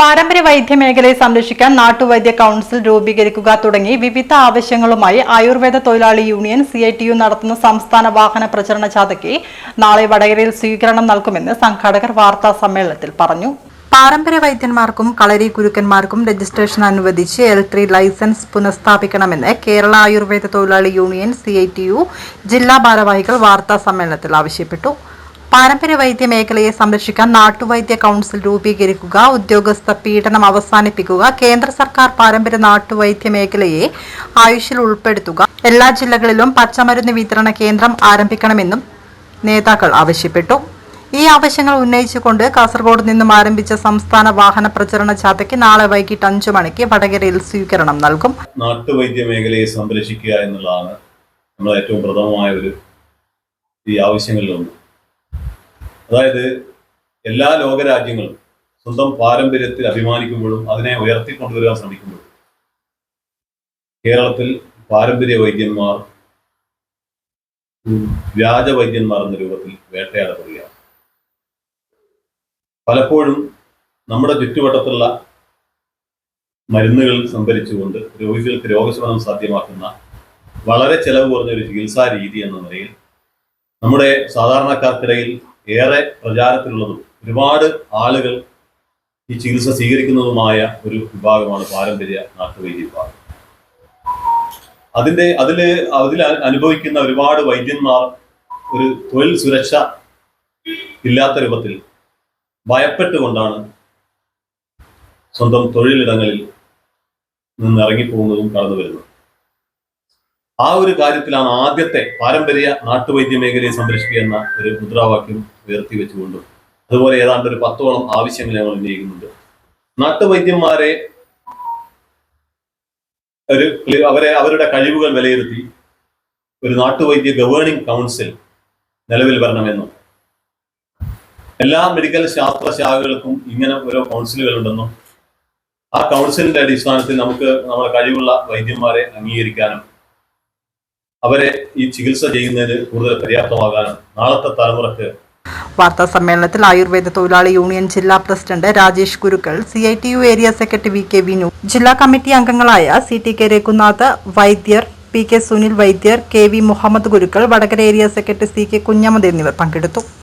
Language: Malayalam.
പാരമ്പര്യ വൈദ്യ മേഖലയെ സംരക്ഷിക്കാൻ നാട്ടുവൈദ്യ കൌൺസിൽ രൂപീകരിക്കുക തുടങ്ങി വിവിധ ആവശ്യങ്ങളുമായി ആയുർവേദ തൊഴിലാളി union C I T U നടത്തുന്ന സംസ്ഥാന വാഹന പ്രചരണ ജാഥയ്ക്ക് നാളെ വടകരയിൽ സ്വീകരണം നൽകുമെന്ന് സംഘാടകർ വാർത്താ സമ്മേളനത്തിൽ പറഞ്ഞു. പാരമ്പര്യ വൈദ്യന്മാർക്കും കളരി ഗുരുക്കന്മാർക്കും രജിസ്ട്രേഷൻ അനുവദിച്ച് എൽ ലൈസൻസ് പുനഃസ്ഥാപിക്കണമെന്ന് കേരള ആയുർവേദ തൊഴിലാളി union C I T U ജില്ലാ ഭാരവാഹികൾ വാർത്താ സമ്മേളനത്തിൽ ആവശ്യപ്പെട്ടു. പാരമ്പര്യ വൈദ്യ മേഖലയെ സംരക്ഷിക്കാൻ നാട്ടുവൈദ്യ കൗൺസിൽ രൂപീകരിക്കുക ഉദ്യോഗസ്ഥ പീഡനം അവസാനിപ്പിക്കുക കേന്ദ്ര സർക്കാർ പാരമ്പര്യ നാട്ടുവൈദ്യ മേഖലയെ ആയുഷിൽ ഉൾപ്പെടുത്തുക. എല്ലാ ജില്ലകളിലും പച്ചമരുന്ന് വിതരണ കേന്ദ്രം ആരംഭിക്കണമെന്നും നേതാക്കൾ ആവശ്യപ്പെട്ടു. ഈ ആവശ്യങ്ങൾ ഉന്നയിച്ചുകൊണ്ട് കാസർഗോഡ് നിന്നും ആരംഭിച്ച സംസ്ഥാന വാഹന പ്രചരണ ജാഥയ്ക്ക് നാളെ വൈകിട്ട് അഞ്ചു മണിക്ക് വടകരയിൽ സ്വീകരണം നൽകും. നാട്ടുവൈദ്യ മേഖലയെ സംരക്ഷിക്കുക എന്നുള്ളതാണ് നമ്മൾ ഏറ്റവും പ്രഥമമായ ഒരു ഈ ആവശ്യങ്ങളിലൊന്ന്. അതായത് എല്ലാ ലോകരാജ്യങ്ങളും സ്വന്തം പാരമ്പര്യത്തിൽ അഭിമാനിക്കുമ്പോഴും അതിനെ ഉയർത്തിക്കൊണ്ടുവരാൻ ശ്രമിക്കുമ്പോഴും കേരളത്തിൽ പാരമ്പര്യ വൈദ്യന്മാർ രാജവൈദ്യന്മാർ എന്ന രൂപത്തിൽ വേട്ടയാടപ്പെടുകയാണ്. പലപ്പോഴും നമ്മുടെ ചുറ്റുവട്ടത്തുള്ള മരുന്നുകൾ സംഭരിച്ചുകൊണ്ട് രോഗികൾക്ക് രോഗശമനം സാധ്യമാക്കുന്ന വളരെ ചെലവ് കുറഞ്ഞ ഒരു ചികിത്സാ രീതി എന്ന നിലയിൽ നമ്മുടെ സാധാരണക്കാർക്കിടയിൽ ഏറെ പ്രചാരത്തിലുള്ളതും ഒരുപാട് ആളുകൾ ഈ ചികിത്സ സ്വീകരിക്കുന്നതുമായ ഒരു വിഭാഗമാണ് പാരമ്പര്യ നാട്ടുവൈദ്യ വിഭാഗം അതിന്റെ അതിൽ അതിൽ അനുഭവിക്കുന്ന ഒരുപാട് വൈദ്യന്മാർ ഒരു തൊഴിൽ സുരക്ഷ ഇല്ലാത്ത രൂപത്തിൽ ഭയപ്പെട്ടുകൊണ്ടാണ് സ്വന്തം തൊഴിലിടങ്ങളിൽ നിന്ന് ഇറങ്ങിപ്പോകുന്നതും കടന്നു വരുന്നത് ആ ഒരു കാര്യത്തിലാണ് ആദ്യത്തെ പാരമ്പര്യ നാട്ടുവൈദ്യ മേഖലയെ സംരക്ഷിക്കുക എന്ന ഒരു മുദ്രാവാക്യം ഉയർത്തി വെച്ചുകൊണ്ടും അതുപോലെ ഏതാണ്ട് ഒരു പത്തോളം ആവശ്യങ്ങൾ ഞങ്ങൾ ഉന്നയിക്കുന്നുണ്ട്. നാട്ടുവൈദ്യന്മാരെ ഒരു അവരെ അവരുടെ കഴിവുകൾ വിലയിരുത്തി ഒരു നാട്ടുവൈദ്യ ഗവേണിംഗ് കൗൺസിൽ നിലവിൽ വരണമെന്നും എല്ലാ മെഡിക്കൽ ശാസ്ത്ര ശാഖകൾക്കും ഇങ്ങനെ ഓരോ കൗൺസിലുകൾ ഉണ്ടെന്നും ആ കൗൺസിലിന്റെ അടിസ്ഥാനത്തിൽ നമുക്ക് നമ്മുടെ കഴിവുള്ള വൈദ്യന്മാരെ അംഗീകരിക്കാനും അവരെ ഈ ചികിത്സ ചെയ്യുന്നതിന് കൂടുതൽ പര്യാപ്തമാകാനും നാളത്തെ തലമുറയ്ക്ക് വാർത്താ സമ്മേളനത്തിൽ ആയുർവേദ തൊഴിലാളി യൂണിയൻ ജില്ലാ president Rajesh Gurukkal C I T U area secretary V K Vinu ജില്ലാ കമ്മിറ്റി അംഗങ്ങളായ C T K Raghunath Vaidyar P K Sunil Vaidyar K V Muhammad Gurukkal Vadakara area secretary C K Kunhammad എന്നിവർ പങ്കെടുത്തു.